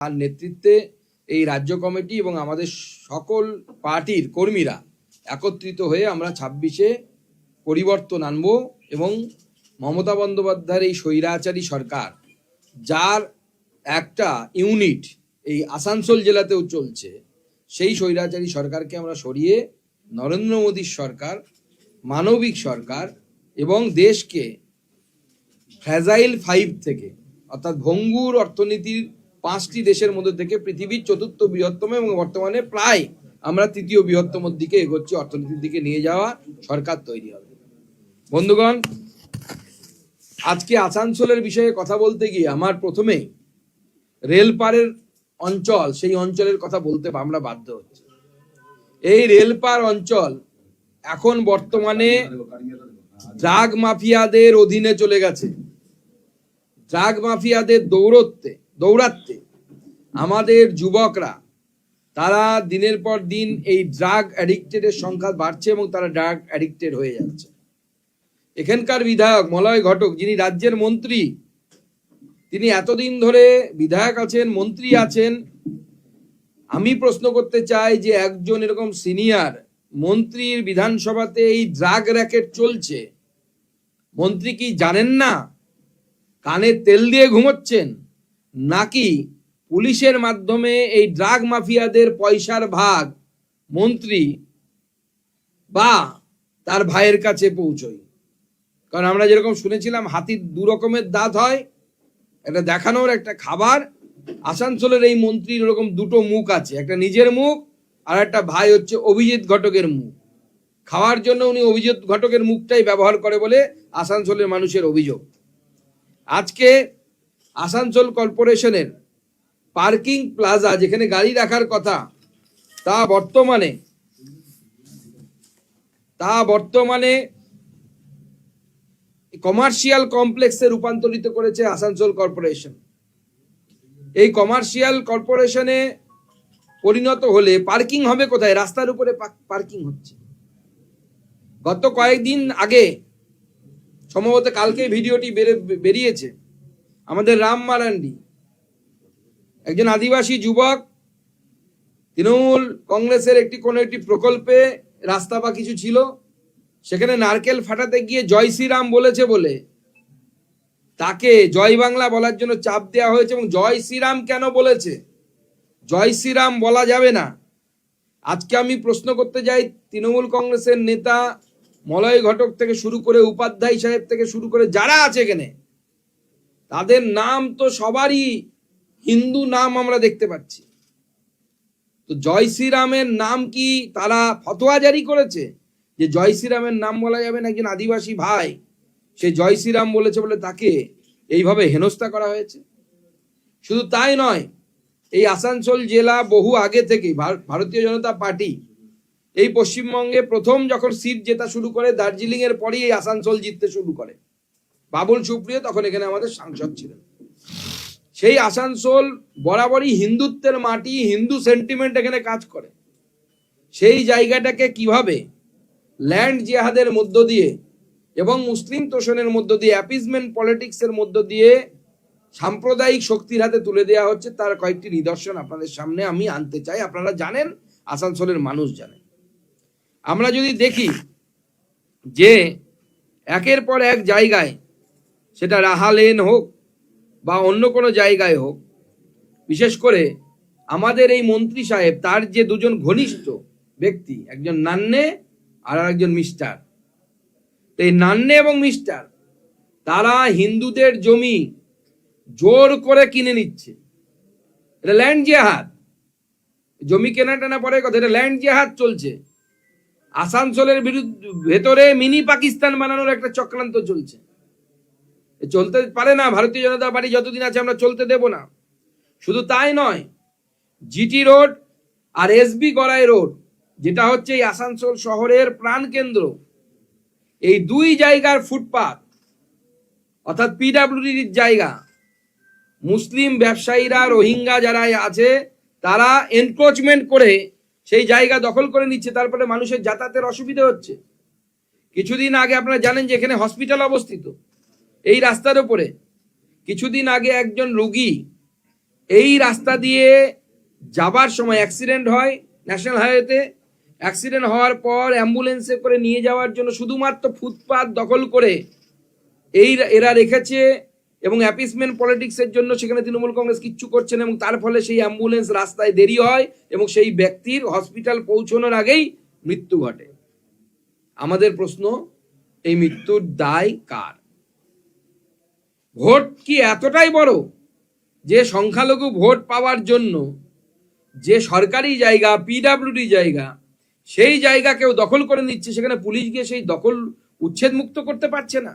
তার নেতৃত্বে এই রাজ্য কমিটি এবং আমাদের সকল পার্টির কর্মীরা একত্রিত হয়ে আমরা ছাব্বিশে পরিবর্তন আনব এবং মমতা বন্দ্যোপাধ্যায়ের এই স্বৈরাচারী সরকার, যার একটা ইউনিট এই আসানসোল জেলাতেও চলছে, সেই স্বৈরাচারী সরকারকে আমরা সরিয়ে নরেন্দ্র মোদীর সরকার, মানবিক সরকার এবং দেশকে ফ্র্যাজাইল ফাইভ থেকে, অর্থাৎ ভঙ্গুর অর্থনীতির পাঁচটি দেশের মধ্যে থেকে পৃথিবীর চতুর্থ বৃহত্তম এবং বর্তমানে প্রায় আমরা তৃতীয় বৃহত্তম দিকে এগোচ্ছি, অর্থনীতির দিকে নিয়ে যাওয়া সরকার তৈরি হবে। বন্ধুগণ, আজকে আসানসোলের বিষয়ে কথা বলতে গিয়ে আমার প্রথমেই রেলপারের অঞ্চল, সেই অঞ্চলের কথা বলতে আমরা বাধ্য হচ্ছি। এই রেলপার অঞ্চল এখন বর্তমানে ড্রাগ মাফিয়াদের অধীনে চলে গেছে। ড্রাগ মাফিয়াদের দৌড়তে দৌড়াতে আমাদের যুবকরা, তারা দিনের পর দিন এই ড্রাগ অ্যাডিক্টেডের সংখ্যা বাড়ছে এবং তারা ড্রাগ অ্যাডিক্টেড হয়ে যাচ্ছে। এখানকার বিধায়ক, মলয় ঘটক, যিনি রাজ্যের মন্ত্রী, তিনি এতদিন ধরে বিধায়ক আছেন, মন্ত্রী আছেন। আমি প্রশ্ন করতে চাই যে একজন এরকম সিনিয়র মন্ত্রীর বিধানসভাতে এই ড্রাগ র্যাকেট চলছে, মন্ত্রী কি জানেন না? কানে তেল দিয়ে ঘুমোচ্ছেন? নাকি পুলিশের মাধ্যমে এই ড্রাগ মাফিয়াদের পয়সার ভাগ মন্ত্রী বা তার ভাইয়ের কাছে পৌঁছয়? কারণ আমরা যেরকম শুনেছিলাম, হাতির দু রকমের দাঁত হয়। একটা দেখানোর একটা খাবার। আসানসোলের এই মন্ত্রীর ওরকম দুটো মুখ আছে, একটা নিজের মুখ আর একটা ভাই হচ্ছে অভিজিৎ ঘটকের মুখ। খাওয়ার জন্য উনি অভিজিৎ ঘটকের মুখটাই ব্যবহার করে বলে আসানসোলের মানুষের অভিযোগ। আজকে আসানসোল কর্পোরেশনের পার্কিং প্লাজা, যেখানে গাড়ি রাখার কথা, তা বর্তমানে তা বর্তমানে কমার্শিয়াল কমপ্লেক্সে রূপান্তরিত করেছে আসানসোল কর্পোরেশন। এই কমার্শিয়াল কর্পোরেশনে পরিণত হলে পার্কিং হবে কোথায়? রাস্তার উপরে পার্কিং হচ্ছে। গত কয়েকদিন আগে, সম্ভবত কালকে ভিডিওটি বেরে- বেরিয়েছে। আমাদের রাম মারান্ডি একজন আদিবাসী যুবক, তৃণমূল কংগ্রেসের একটি কোনো একটি প্রকল্পে রাস্তা বা কিছু ছিল, সেখানে নারকেল ফাটাতে গিয়ে জয় শ্রীরাম বলেছে বলে তাকে জয় বাংলা বলার জন্য চাপ দেওয়া হয়েছে এবং জয় শ্রীরাম কেন বলেছে? জয় শ্রীরাম বলা যাবে না। আজকে আমি প্রশ্ন করতে যাই তৃণমূল কংগ্রেসের নেতা মলয় ঘটক থেকে শুরু করে উপাধ্যায় সাহেব থেকে শুরু করে যারা আছে এখানে তাদের নাম তো সবারই হিন্দু নাম আমরা দেখতে পাচ্ছি। তো জয় শ্রীরামের নাম কি তারা ফতোয়া জারি করেছে? যে জয় শ্রীরামের নাম বলা যাবে না? একজন আদিবাসী ভাই, সে জয় শ্রীরাম বলেছে বলে তাকে এইভাবে হেনস্থা করা হয়েছে। শুধু তাই নয়, এই আসানসোল জেলা বহু আগে থেকে ভার- ভারতীয় জনতা পার্টি এই পশ্চিমবঙ্গে প্রথম যখন সিট জেতা শুরু করে দার্জিলিং এর পরেই এই আসানসোল জিততে শুরু করে। বাবুল সুপ্রিয় তখন এখানে আমাদের সাংসদ ছিলেন। সেই আসানসোল বরাবরই হিন্দুত্বের মাটি, হিন্দু সেন্টিমেন্ট এখানে কাজ করে। সেই জায়গাটাকে কীভাবে ল্যান্ড জিহাদের মধ্য দিয়ে এবং মুসলিম তোষণের মধ্য দিয়ে অ্যাপিজমেন্ট পলিটিক্সের মধ্য দিয়ে সাম্প্রদায়িক শক্তির হাতে তুলে দেওয়া হচ্ছে, তার কয়েকটি নিদর্শন আপনাদের সামনে আমি আনতে চাই। আপনারা জানেন, আসানসোলের মানুষ জানেন। আমরা যদি দেখি যে একের পর এক জায়গায় সেটা রাহালেন হোক বা অন্য কোনো জায়গায় হোক, বিশেষ করে আমাদের এই মন্ত্রী সাহেব, তার যে দুজন ঘনিষ্ঠ ব্যক্তি, একজন নান্নে আর একজন মিস্টার। তো এই নান্নে এবং মিস্টার, তারা হিন্দুদের জমি জোর করে কিনে নিচ্ছে। এটা ল্যান্ড জেহাদ। জমি কেনা টেনা পরে কথা, এটা ল্যান্ড জেহাদ চলছে। আসানসোলের বিরুদ্ধে ভেতরে মিনি পাকিস্তান বানানোর একটা চক্রান্ত চলছে। চলতে পারে না, ভারতীয় জনতা পার্টি যতদিন আছে আমরা চলতে দেব না। শুধু তাই নয়, জিটি রোড আর এসবি গড়াই রোড, যেটা হচ্ছে এই আসানসোল শহরের প্রাণকেন্দ্র এই দুই জায়গার ফুটপাত, অর্থাৎ পিডাব্লিউডির জায়গা, মুসলিম ব্যবসায়ীরা, রোহিঙ্গা যারা আছে, তারা এনক্রোচমেন্ট করে সেই জায়গা দখল করে নিচ্ছে, তারপরে মানুষের যাতায়াতের অসুবিধা হচ্ছে। কিছুদিন আগে আপনারা জানেন যে এখানে হসপিটাল অবস্থিত। এই রাস্তার উপরে। কিছুদিন আগে একজন রুগী এই রাস্তা দিয়ে যাবার সময় অ্যাক্সিডেন্ট হয় ন্যাশনাল হাইওয়েতে অ্যাক্সিডেন্ট হওয়ার পর অ্যাম্বুলেন্সে করে নিয়ে যাওয়ার জন্য শুধুমাত্র ফুটপাত দখল করে এই এরা রেখেছে এবং অ্যাপিসমেন্ট পলিটিক্সের জন্য সেখানে তৃণমূল কংগ্রেস কিচ্ছু করছেন এবং তার ফলে সেই অ্যাম্বুলেন্স রাস্তায় দেরি হয় এবং সেই ব্যক্তির হসপিটাল পৌঁছানোর আগেই মৃত্যু ঘটে। আমাদের প্রশ্ন, এই মৃত্যুর দায় কার? ভোট কি এতটাই বড় যে সংখ্যালঘু ভোট পাওয়ার জন্য যে সরকারি জায়গা পিডাব্লিউডি জায়গা, সেই জায়গা কেউ দখল করে নিচ্ছে, সেখানে পুলিশ গিয়ে সেই দখল উচ্ছেদ মুক্ত করতে পারছে না।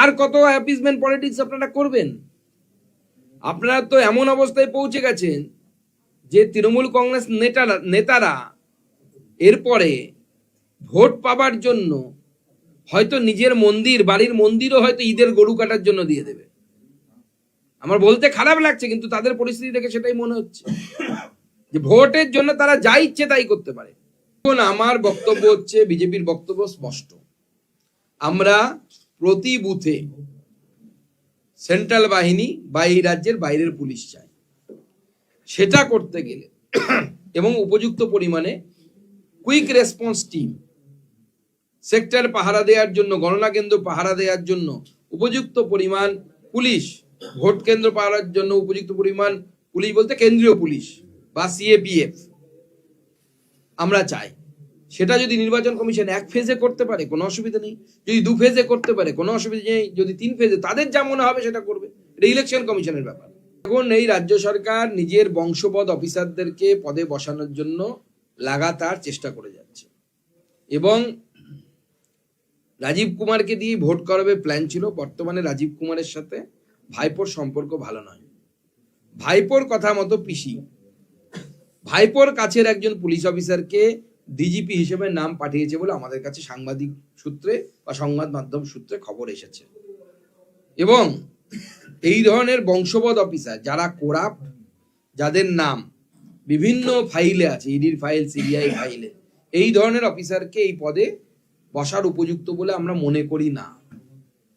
আর কত অ্যাপিসমেন্ট পলিটিক্স আপনারা করবেন? আপনারা তো এমন অবস্থায় পৌঁছে গেছেন যে তৃণমূল কংগ্রেস নেতারা নেতারা এরপরে ভোট পাবার জন্য হয়তো নিজের মন্দির, বাড়ির মন্দিরও হয়তো ঈদের গরু কাটার জন্য দিয়ে দেবে। আমার বলতে খারাপ লাগছে, কিন্তু তাদের পরিস্থিতি দেখে সেটাই মনে হচ্ছে। যে ভোটের জন্য তারা যা ইচ্ছে তাই করতে পারে। এখন আমার বক্তব্য হচ্ছে, বিজেপির বক্তব্য স্পষ্ট। আমরা প্রতি বুথে সেন্ট্রাল বাহিনী বা এই রাজ্যের বাইরের পুলিশ চাই। সেটা করতে গেলে এবং উপযুক্ত পরিমাণে কুইক রেসপন্স টিম সেক্টর পাহারা দেওয়ার জন্য, গণনা কেন্দ্র পাহারা দেওয়ার জন্য উপযুক্ত পরিমাণ পুলিশ, ভোট কেন্দ্র পাহারার জন্য উপযুক্ত পরিমাণ পুলিশ বলতে কেন্দ্রীয় পুলিশ বা সিএপিএফ আমরা চাই। সেটা যদি নির্বাচন কমিশন এক ফেজে করতে পারে, কোনো অসুবিধা নেই। যদি দু ফেজে করতে পারে, কোনো অসুবিধা নেই। যদি তিন ফেজে, তাদের যা মনে হবে সেটা করবে। এটা ইলেকশন কমিশনের ব্যাপার। এখন এই রাজ্য সরকার নিজের বংশপদ অফিসারদেরকে পদে বসানোর জন্য লাগাতার চেষ্টা করে যাচ্ছে। এবং রাজীব কুমারকে দিয়ে ভোট করাবে প্ল্যান ছিল। বর্তমানে রাজীব কুমারের সাথে ভাইপোর সম্পর্ক ভালো নয়। ভাইপোর কথা মতো পিসি। ভাইপোর কাছের একজন পুলিশ অফিসারকে ডিজিপি হিসেবে নাম পাঠিয়েছে বলে আমাদের কাছে সাংবাদিক সূত্রে বা সংবাদ মাধ্যম সূত্রে খবর এসেছে। এবং এই ধরনের বংশবদ অফিসার যারা কোরাপ, যাদের নাম বিভিন্ন ফাইলে আছে, ইডির ফাইল, সিবিআই ফাইলে, এই ধরনের অফিসারকে এই পদে বসার উপযুক্ত বলে আমরা মনে করি না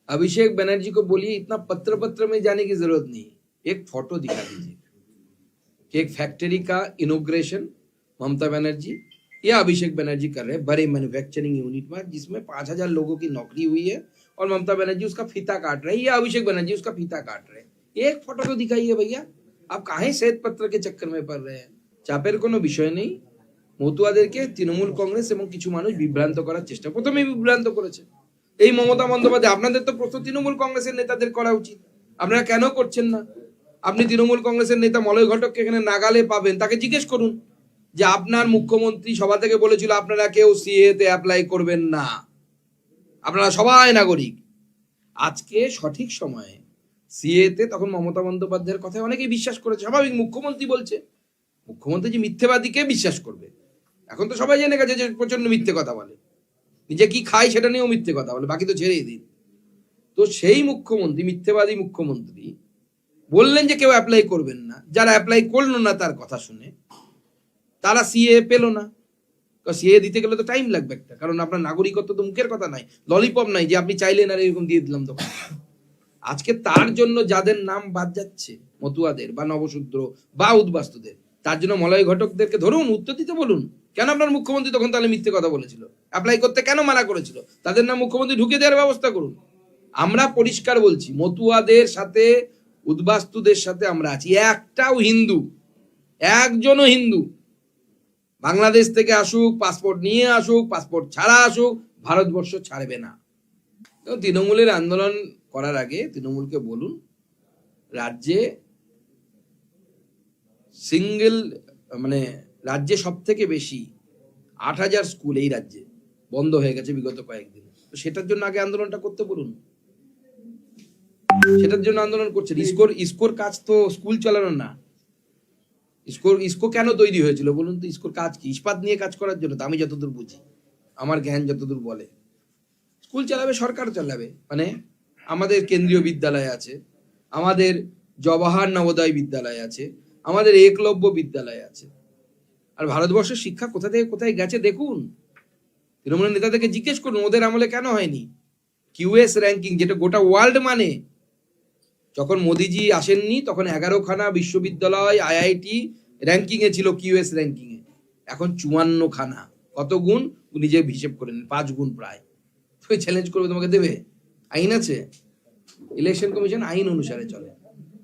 अभिषेक बनर्जी को बोलिए इतना पत्र पत्र में जाने की जरूरत नहीं एक फोटो दिखा दीजिए कि एक फैक्ट्री का इनोग्रेशन ममता बनर्जी या अभिषेक बनर्जी कर रहे हैं बड़े मैन्युफैक्चरिंग यूनिट में जिसमें पांच हजार लोगों की नौकरी हुई है और ममता बनर्जी उसका फीता काट रहे हैं या अभिषेक बनर्जी उसका फीता काट रहे हैं एक फोटो तो दिखाइए भैया आप काहे श्वेत पत्र के चक्कर में पड़ रहे हैं চাপের কোনো বিষয় নেই মতুয়াদেরকে তৃণমূল কংগ্রেস এবং কিছু মানুষ বিভ্রান্ত করার চেষ্টা। প্রথমেই বিভ্রান্ত করেছে। এই মমতা বন্দ্যোপাধ্যায়, আপনাদের তো প্রশ্ন তৃণমূল কংগ্রেসের নেতাদের করা উচিত। আপনারা কেন করছেন না? আপনি তৃণমূল কংগ্রেসের নেতা মলয় ঘটককে এখানে নাগালে পাবেন। তাকে জিজ্ঞেস করুন যে আপনার মুখ্যমন্ত্রী সভা থেকে বলেছিল আপনারা কেউ সিএ তে অ্যাপ্লাই করবেন না। আপনারা সবাই নাগরিক। আজকে সঠিক সময়ে সিএ তে তখন মমতা বন্দ্যোপাধ্যায়ের কথায় অনেকেই বিশ্বাস করেছে। স্বাভাবিক মুখ্যমন্ত্রী বলছে, মুখ্যমন্ত্রী যে মিথ্যেবাদীকে বিশ্বাস করবে এখন তো সবাই জেনে গেছে যে প্রচণ্ড মিথ্যে কথা বলে। নিজে কি খায় সেটা নিয়েও মিথ্যে কথা বলে, বাকি তো ছেড়েই দিন। তো সেই মুখ্যমন্ত্রী, মিথ্যেবাদী মুখ্যমন্ত্রী বললেন যে কেউ অ্যাপ্লাই করবেন না। যারা অ্যাপ্লাই করল না তার কথা শুনে, তারা সিএ পেল না। সিএ দিতে গেলে তো টাইম লাগবে একটা। কারণ আপনার নাগরিকত্ব তো মুখের কথা নাই ললিপপ নাই যে আপনি চাইলেন আর এরকম দিয়ে দিলাম তো আজকে তার জন্য যাদের নাম বাদ যাচ্ছে, মতুয়াদের বা নবশূদ্র বা উদ্বাস্তুদের, তার জন্য মলয় ঘটকদেরকে ধরুন, উত্তর দিতে বলুন। কেন আপনার মুখ্যমন্ত্রী তখন তাহলে মিথ্যে কথা বলেছিল? অ্যাপ্লাই করতে কেন মানা করেছিল? তাদের নাম মুখ্যমন্ত্রী ঢুকে দেওয়ার ব্যবস্থা করুন। আমরা পরিষ্কার বলছি, মতুয়াদের সাথে, উদ্বাস্তুদের সাথে আমরা আছি। একটাও হিন্দু, একজনও হিন্দু বাংলাদেশ থেকে আসুক পাসপোর্ট নিয়ে আসুক পাসপোর্ট ছাড়া আসুক, ভারতবর্ষ ছাড়বে না। তৃণমূলের আন্দোলন করার আগে তৃণমূলকে বলুন, রাজ্যে সিঙ্গেল মানে রাজ্যে সব থেকে বেশি আট হাজার স্কুল এই রাজ্যে বন্ধ হয়ে গেছে বিগত কয়েকদিন। তো সেটার জন্য আগে আন্দোলনটা করতে বলুন। সেটার জন্য আন্দোলন করছে ইসকোর ইসকোর কাজ তো স্কুল চালানো না। ইসকোর ইসকো কেন তৈরি হয়েছিল বলুন তো? ইসকোর কাজ কি? ইস্পাত নিয়ে কাজ করার জন্য তো আমি যতদূর বুঝি। আমার জ্ঞান যতদূর বলে। স্কুল চালাবে সরকার চালাবে। মানে আমাদের কেন্দ্রীয় বিদ্যালয় আছে। আমাদের জওয়াহর নবোদয় বিদ্যালয় আছে। আমাদের একলব্য বিদ্যালয় আছে। আর ভারতবর্ষের শিক্ষা কোথা থেকে কোথায় গেছে দেখুন। তৃণমূলের নেতাদেরকে জিজ্ঞেস করুন, ওদের আমলে কেন হয়নি? কিউএস র্যাঙ্কিং যেটা গোটা ওয়ার্ল্ড মানে। যখন মোদিজি আসেননি, তখন এগারোখানা বিশ্ববিদ্যালয় আইআইটি র্যাঙ্কিং এ ছিল কিউএস র্যাঙ্কিং এ। এখন চুয়ান্ন খানা কত গুণ? নিজে হিসেব করে নিন, পাঁচ গুণ প্রায়। তুমি চ্যালেঞ্জ করবে তোমাকে দেবে? আইন আছে? ইলেকশন কমিশন আইন অনুসারে চলে।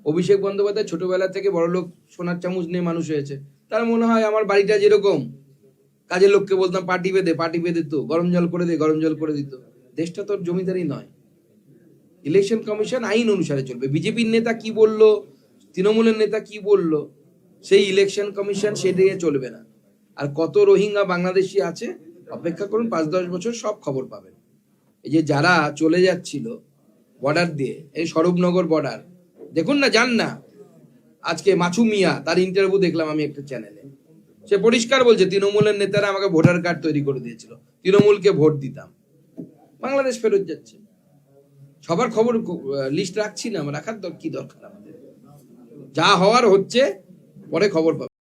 অভিষেক বন্দ্যোপাধ্যায় ছোটবেলা থেকে বড়লোক, সোনার চামচ নিয়ে মানুষ হয়েছে। তার মনে হয় আমার বাড়িটা যেরকম, কাজের লোককে বলতাম পার্টি বেঁধে পার্টি বেঁধে তো, গরম জল করে দে, গরম জল করে দিত। দেশটা তোর জমিদারি নয়। ইলেকশন কমিশন আইন অনুসারে চলবে। বিজেপির নেতা কি বলল, তৃণমূলের নেতা কি বলল, সেই ইলেকশন কমিশন সেদিকে চলবে না। আর কত রোহিঙ্গা বাংলাদেশি আছে, অপেক্ষা করুন, পাঁচ দশ বছর সব খবর পাবেন। এই যে যারা চলে যাচ্ছিল বর্ডার দিয়ে, এই স্বরূপনগর বর্ডার দেখুন না, যান না। আজকে মাছু মিয়া, তার ইন্টারভিউ দেখলাম আমি একটা চ্যানেলে সে পরিষ্কার বলছে, তৃণমূলের নেতারা আমাকে ভোটার কার্ড তৈরি করে দিয়েছিল। তৃণমূলকে ভোট দিতাম। বাংলাদেশ ফেরত যাচ্ছে। সবার খবর লিস্ট রাখছি না রাখার কি দরকার আমাদের? যা হওয়ার হচ্ছে, পরে খবর পাবো।